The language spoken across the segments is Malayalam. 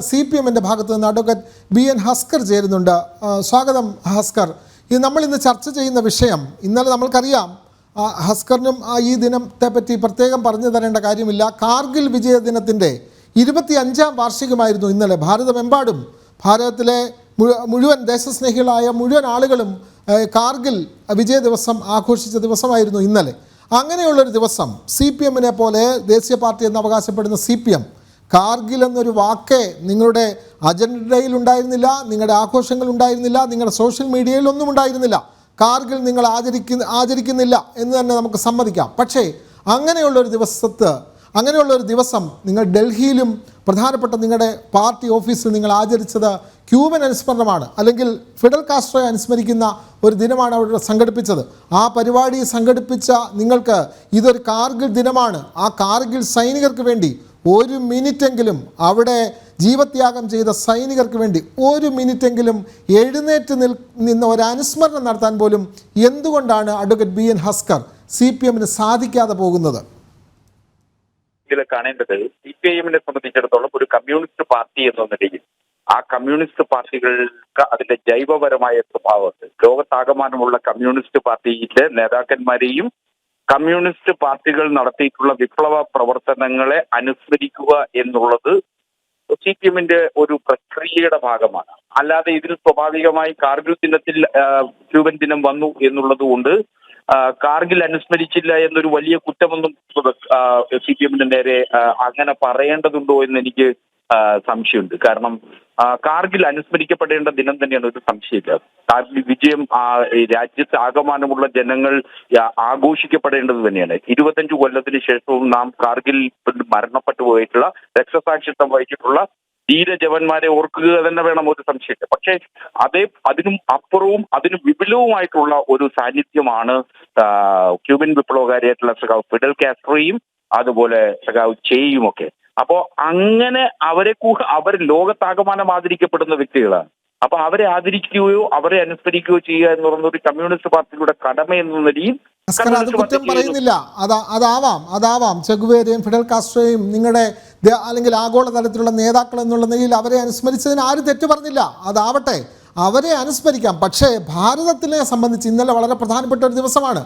സി പി എമ്മിന്റെ ഭാഗത്ത് നിന്ന് അഡ്വക്കേറ്റ് ബി എൻ ഹസ്കർ ചേരുന്നുണ്ട്. സ്വാഗതം ഹസ്കർ. ഇത് നമ്മൾ ഇന്ന് ചർച്ച ചെയ്യുന്ന വിഷയം ഇന്നലെ നമ്മൾക്കറിയാം ഹസ്കറിനും ഈ ദിനത്തെ പറ്റി പ്രത്യേകം പറഞ്ഞു തരേണ്ട കാര്യമില്ല. കാർഗിൽ വിജയ ദിനത്തിന്റെ ഇരുപത്തി അഞ്ചാം വാർഷികമായിരുന്നു ഇന്നലെ. ഭാരതമെമ്പാടും ഭാരതത്തിലെ മുഴു- മുഴുവൻ ദേശസ്നേഹികളായ മുഴുവൻ ആളുകളും കാർഗിൽ വിജയ ദിവസം ആഘോഷിച്ച ദിവസമായിരുന്നു ഇന്നലെ. അങ്ങനെയുള്ളൊരു ദിവസം സി പി എമ്മിനെ പോലെ ദേശീയ പാർട്ടി എന്ന് അവകാശപ്പെടുന്ന സി പി എം കാർഗിൽ എന്നൊരു വാക്കേ നിങ്ങളുടെ അജണ്ടയിൽ ഉണ്ടായിരുന്നില്ല നിങ്ങളുടെ ആഘോഷങ്ങൾ ഉണ്ടായിരുന്നില്ല നിങ്ങളുടെ സോഷ്യൽ മീഡിയയിൽ ഒന്നും ഉണ്ടായിരുന്നില്ല. കാർഗിൽ നിങ്ങൾ ആചരിക്കുന്ന ആചരിക്കുന്നില്ല എന്ന് തന്നെ നമുക്ക് സമ്മതിക്കാം. പക്ഷേ അങ്ങനെയുള്ള ഒരു ദിവസത്ത് അങ്ങനെയുള്ള ഒരു ദിവസം നിങ്ങൾ ഡൽഹിയിലും പ്രധാനപ്പെട്ട നിങ്ങളുടെ പാർട്ടി ഓഫീസിൽ നിങ്ങൾ ആചരിച്ചത് ക്യൂബൻ അനുസ്മരണമാണ്. അല്ലെങ്കിൽ ഫിഡൽ കാസ്ട്രോയെ അനുസ്മരിക്കുന്ന ഒരു ദിനമാണ് അവിടെ സംഘടിപ്പിച്ചത്. ആ പരിപാടി സംഘടിപ്പിച്ച നിങ്ങൾക്ക് ഇതൊരു കാർഗിൽ ദിനമാണ്. ആ കാർഗിൽ സൈനികർക്ക് വേണ്ടി ഒരു മിനിറ്റെങ്കിലും അവിടെ ജീവത്യാഗം ചെയ്ത സൈനികർക്ക് വേണ്ടി ഒരു മിനിറ്റെങ്കിലും എഴുന്നേറ്റ് നിൽ നിന്ന് ഒരു അനുസ്മരണം നടത്താൻ പോലും എന്തുകൊണ്ടാണ് advocate B N Haskar C P എമ്മിന് സാധിക്കാതെ പോകുന്നത്? ഇതിൽ കാണേണ്ടത് സി പി എമ്മിനെ സംബന്ധിച്ചിടത്തോളം ഒരു കമ്മ്യൂണിസ്റ്റ് പാർട്ടി എന്ന നിലയിൽ ആ കമ്മ്യൂണിസ്റ്റ് പാർട്ടികൾക്ക് അതിന്റെ ജൈവപരമായ സ്വഭാവമുണ്ട്. ലോകത്താകമാനമുള്ള കമ്മ്യൂണിസ്റ്റ് പാർട്ടിയിലെ നേതാക്കന്മാരെയും കമ്മ്യൂണിസ്റ്റ് പാർട്ടികൾ നടത്തിയിട്ടുള്ള വിപ്ലവ പ്രവർത്തനങ്ങളെ അനുസ്മരിക്കുക എന്നുള്ളത് സി പി എമ്മിന്റെ ഒരു പ്രക്രിയയുടെ ഭാഗമാണ്. അല്ലാതെ ഇതിൽ സ്വാഭാവികമായി കാർഗിൽ ദിനത്തിൽ ക്യൂബൻ ദിനം വന്നു എന്നുള്ളത് കൊണ്ട് കാർഗിൽ അനുസ്മരിച്ചില്ല എന്നൊരു വലിയ കുറ്റമൊന്നും സി പി എമ്മിന് നേരെ അങ്ങനെ പറയേണ്ടതുണ്ടോ എന്ന് എനിക്ക് സംശയമുണ്ട്. കാരണം കാർഗിൽ അനുസ്മരിക്കപ്പെടേണ്ട ദിനം തന്നെയാണ് ഒരു സംശയമില്ല. കാർഗിൽ വിജയം രാജ്യത്ത് ആകമാനമുള്ള ജനങ്ങൾ ആഘോഷിക്കപ്പെടേണ്ടത് തന്നെയാണ്. ഇരുപത്തഞ്ച് കൊല്ലത്തിന് ശേഷവും നാം കാർഗിൽ മരണപ്പെട്ടു പോയിട്ടുള്ള രക്തസാക്ഷിത്വം വഹിച്ചിട്ടുള്ള ധീരജവന്മാരെ ഓർക്കുക തന്നെ വേണം ഒരു സംശയമില്ല. പക്ഷേ അതേ അതിനും അപ്പുറവും അതിനും വിപുലവുമായിട്ടുള്ള ഒരു സാന്നിധ്യമാണ് ക്യൂബിൻ വിപ്ലവകാരിയായിട്ടുള്ള സഖാവ് ഫിഡൽ കാസ്ട്രോയും അതുപോലെ സഖാവ് ചെയ്യുമൊക്കെ അപ്പോ അങ്ങനെ അവരെ അവർ ലോകത്താകമാനം ആദരിക്കപ്പെടുന്ന വ്യക്തികളാണ്. അപ്പൊ അവരെ ആദരിക്കുകയോ അവരെ അനുസ്മരിക്കുകയോ ചെയ്യുക എന്ന് പറയുന്ന ഒരു കമ്മ്യൂണിസ്റ്റ് പാർട്ടിയുടെ കടമ എന്ന നിലയിൽ അത് കുറ്റം പറയുന്നില്ല. അതാ അതാവാം അതാവാം. ചെഗുവേരയും ഫിഡൽ കാസ്ട്രോയും നിങ്ങളുടെ അല്ലെങ്കിൽ ആഗോള തലത്തിലുള്ള നേതാക്കൾ എന്നുള്ള നിലയിൽ അവരെ അനുസ്മരിച്ചതിന് ആരും തെറ്റു പറഞ്ഞില്ല. അതാവട്ടെ അവരെ അനുസ്മരിക്കാം. പക്ഷേ ഭാരതത്തിനെ സംബന്ധിച്ച് ഇന്നലെ വളരെ പ്രധാനപ്പെട്ട ഒരു ദിവസമാണ്.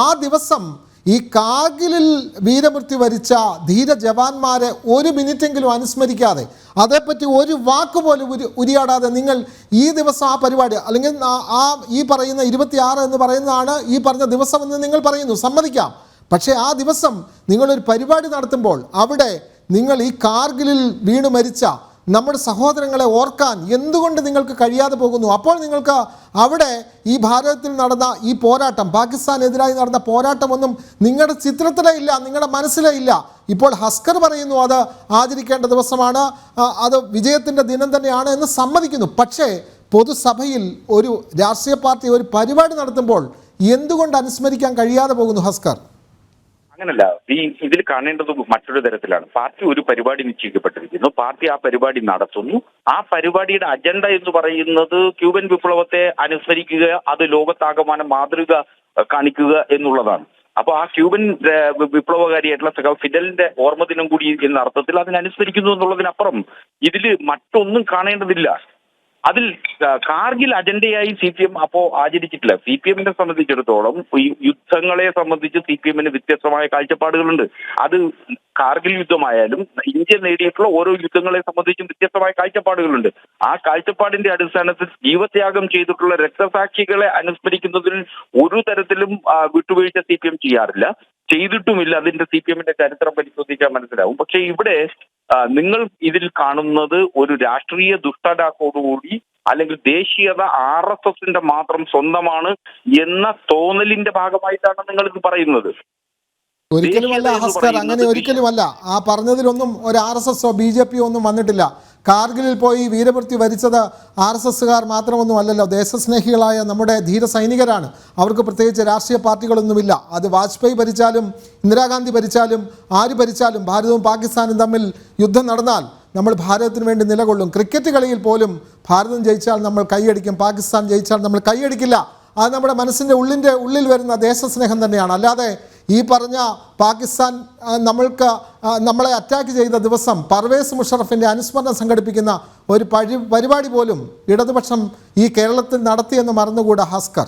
ആ ദിവസം ഈ കാർഗിലിൽ വീരമൃത്യു വരിച്ച ധീര ജവാന്മാരെ ഒരു മിനിറ്റെങ്കിലും അനുസ്മരിക്കാതെ അതേപ്പറ്റി ഒരു വാക്ക് പോലും ഉരി ഉരിയാടാതെ നിങ്ങൾ ഈ ദിവസം ആ പരിപാടി അല്ലെങ്കിൽ ആ- ഈ പറയുന്ന ഇരുപത്തിയാറ് എന്ന് പറയുന്നതാണ് ഈ പറഞ്ഞ ദിവസം എന്ന് നിങ്ങൾ പറയുന്നു. സമ്മതിക്കാം. പക്ഷേ ആ ദിവസം നിങ്ങളൊരു പരിപാടി നടത്തുമ്പോൾ അവിടെ നിങ്ങൾ ഈ കാർഗിലിൽ വീണ് മരിച്ച നമ്മുടെ സഹോദരങ്ങളെ ഓർക്കാൻ എന്തുകൊണ്ട് നിങ്ങൾക്ക് കഴിയാതെ പോകുന്നു? അപ്പോൾ നിങ്ങൾക്ക് അവിടെ ഈ ഭാരതത്തിൽ നടന്ന ഈ പോരാട്ടം പാകിസ്ഥാനെതിരായി നടന്ന പോരാട്ടമൊന്നും നിങ്ങളുടെ ചിത്രത്തിലേ ഇല്ല നിങ്ങളുടെ മനസ്സിലേ ഇല്ല. ഇപ്പോൾ ഹസ്കർ പറയുന്നു അത് ആചരിക്കേണ്ട ദിവസമാണ് അത് വിജയത്തിന്റെ ദിനം തന്നെയാണ് എന്ന് സമ്മതിക്കുന്നു. പക്ഷേ പൊതുസഭയിൽ ഒരു രാഷ്ട്രീയ പാർട്ടി ഒരു പരിപാടി നടത്തുമ്പോൾ എന്തുകൊണ്ട് അനുസ്മരിക്കാൻ കഴിയാതെ പോകുന്നു ഹസ്കർ? അങ്ങനല്ല. ഈ ഇതിൽ കാണേണ്ടത് മറ്റൊരു തരത്തിലാണ്. പാർട്ടി ഒരു പരിപാടി നിശ്ചയിക്കപ്പെട്ടിരിക്കുന്നു. പാർട്ടി ആ പരിപാടി നടത്തുന്നു. ആ പരിപാടിയുടെ അജണ്ട എന്ന് പറയുന്നത് ക്യൂബൻ വിപ്ലവത്തെ അനുസ്മരിക്കുക അത് ലോകത്താകമാനം മാതൃക കാണിക്കുക എന്നുള്ളതാണ്. അപ്പൊ ആ ക്യൂബൻ വിപ്ലവകാരിയായിട്ടുള്ള ഫിഡലിന്റെ ഫിഡലിന്റെ ഓർമ്മദിനം കൂടി എന്ന അർത്ഥത്തിൽ അതിനനുസരിക്കുന്നു എന്നുള്ളതിനപ്പുറം ഇതിൽ മറ്റൊന്നും കാണേണ്ടതില്ല. അതിൽ കാർഗിൽ അജണ്ടയായി സി പി എം അപ്പോ ആചരിച്ചിട്ടില്ല. സി പി എമ്മിനെ സംബന്ധിച്ചിടത്തോളം യുദ്ധങ്ങളെ സംബന്ധിച്ച് സി പി എമ്മിന് വ്യത്യസ്തമായ കാഴ്ചപ്പാടുകളുണ്ട്. അത് കാർഗിൽ യുദ്ധമായാലും ഇന്ത്യ നേടിയിട്ടുള്ള ഓരോ യുദ്ധങ്ങളെ സംബന്ധിച്ചും വ്യത്യസ്തമായ കാഴ്ചപ്പാടുകളുണ്ട്. ആ കാഴ്ചപ്പാടിന്റെ അടിസ്ഥാനത്തിൽ ജീവത്യാഗം ചെയ്തിട്ടുള്ള രക്തസാക്ഷികളെ അനുസ്മരിക്കുന്നതിൽ ഒരു തരത്തിലും വിട്ടുവീഴ്ച സി പി എം ചെയ്യാറില്ല. ചെയ്തിട്ടുമില്ല അതിന്റെ സി പി എമ്മിന്റെ ചരിത്രം പരിശോധിച്ചാൽ മനസ്സിലാവും. പക്ഷെ ഇവിടെ നിങ്ങൾ ഇതിൽ കാണുന്നത് ഒരു രാഷ്ട്രീയ ദുഷ്ടലാക്കോടുകൂടി അല്ലെങ്കിൽ ദേശീയത ആർ എസ് എസിന്റെ മാത്രം സ്വന്തമാണ് എന്ന തോന്നലിന്റെ ഭാഗമായിട്ടാണ് നിങ്ങൾ ഇത് പറയുന്നത്. ഒരിക്കലുമല്ല അല്ല ഹസ്കർ അങ്ങനെ ഒരിക്കലും ഒരിക്കലുമല്ല. ആ പറഞ്ഞതിലൊന്നും ഒരു ആർ എസ് എസോ ബി ജെ പിയോ ഒന്നും വന്നിട്ടില്ല. കാർഗിലിൽ പോയി വീരമൃത്യു വരിച്ചത് ആർ എസ് എസ്സുകാർ മാത്രമൊന്നും അല്ലല്ലോ ദേശസ്നേഹികളായ നമ്മുടെ ധീര സൈനികരാണ്. അവർക്ക് പ്രത്യേകിച്ച് രാഷ്ട്രീയ പാർട്ടികളൊന്നുമില്ല. അത് വാജ്പേയി ഭരിച്ചാലും ഇന്ദിരാഗാന്ധി ഭരിച്ചാലും ആര് ഭരിച്ചാലും ഭാരതവും പാകിസ്ഥാനും തമ്മിൽ യുദ്ധം നടന്നാൽ നമ്മൾ ഭാരതത്തിന് വേണ്ടി നിലകൊള്ളും. ക്രിക്കറ്റ് കളിയിൽ പോലും ഭാരതം ജയിച്ചാൽ നമ്മൾ കൈയടിക്കും. പാകിസ്ഥാൻ ജയിച്ചാൽ നമ്മൾ കൈയടിക്കില്ല. അത് നമ്മുടെ മനസ്സിന്റെ ഉള്ളിന്റെ ഉള്ളിൽ വരുന്ന ദേശസ്നേഹം തന്നെയാണ്. അല്ലാതെ ഈ പറഞ്ഞ പാകിസ്ഥാൻ നമ്മൾക്ക് നമ്മളെ അറ്റാക്ക് ചെയ്ത ദിവസം പർവേസ് മുഷറഫിന്റെ അനുസ്മരണം സംഘടിപ്പിക്കുന്ന ഒരു പരി പരിപാടി പോലും ഇടതുപക്ഷം ഈ കേരളത്തിൽ നടത്തിയെന്ന് മറന്നുകൂടാ ഹസ്കർ.